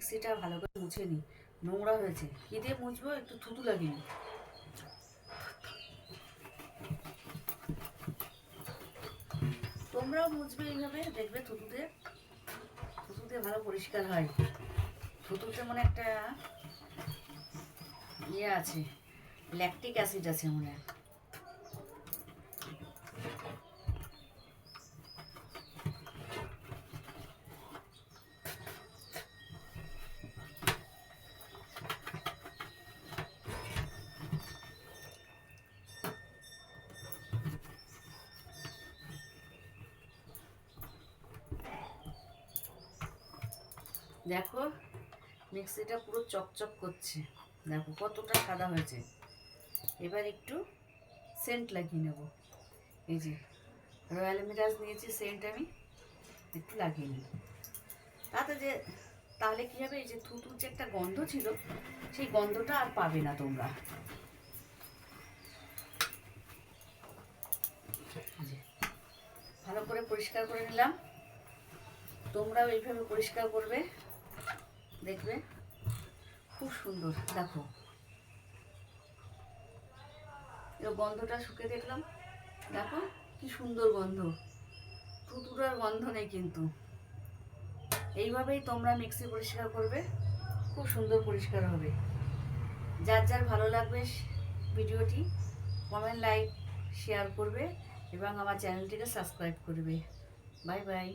মিক্সিটা ভালো করে মুছে নিই নোংরা হয়েছে। কি দিয়ে মুছবো? একটু থুতু লাগিয়ে। তোমরাও মুছবে এইভাবে, দেখবে থুতুতে। থুতুতে ভালো পরিষ্কার হয়। থুতুতে মনে একটা ইয়ে আছে ল্যাকটিক অ্যাসিড আছে মনে হয় দেখো, মিক্সিটা পুরো চকচক করছে। দেখো কতটা সাদা হয়েছে। এবার একটু সেন্ট লাগিয়ে নেব। এই যে রয়্যাল মিরাজ নিয়েছি সেন্ট আমি, একটু লাগিয়ে নিই। তাতে যে, তাহলে কী হবে, এই যে থুতুর যে একটা গন্ধ ছিল, সেই গন্ধটা আর পাবে না তোমরা। ভালো করে পরিষ্কার করে নিলাম। তোমরাও এইভাবে পরিষ্কার করবে। দেখবে? খুব সুন্দর, দেখো। এর গন্ধটা শুকে দেখলাম। দেখো, কি সুন্দর গন্ধ। থুতুরার গন্ধ নেই কিন্তু। এইভাবেই তোমরা মিক্সি পরিষ্কার করবে, খুব সুন্দর পরিষ্কার হবে। যার যার ভালো লাগবে ভিডিওটি কমেন্ট লাইক শেয়ার করবে এবং আমার চ্যানেলটিকে সাবস্ক্রাইব করবে। Bye bye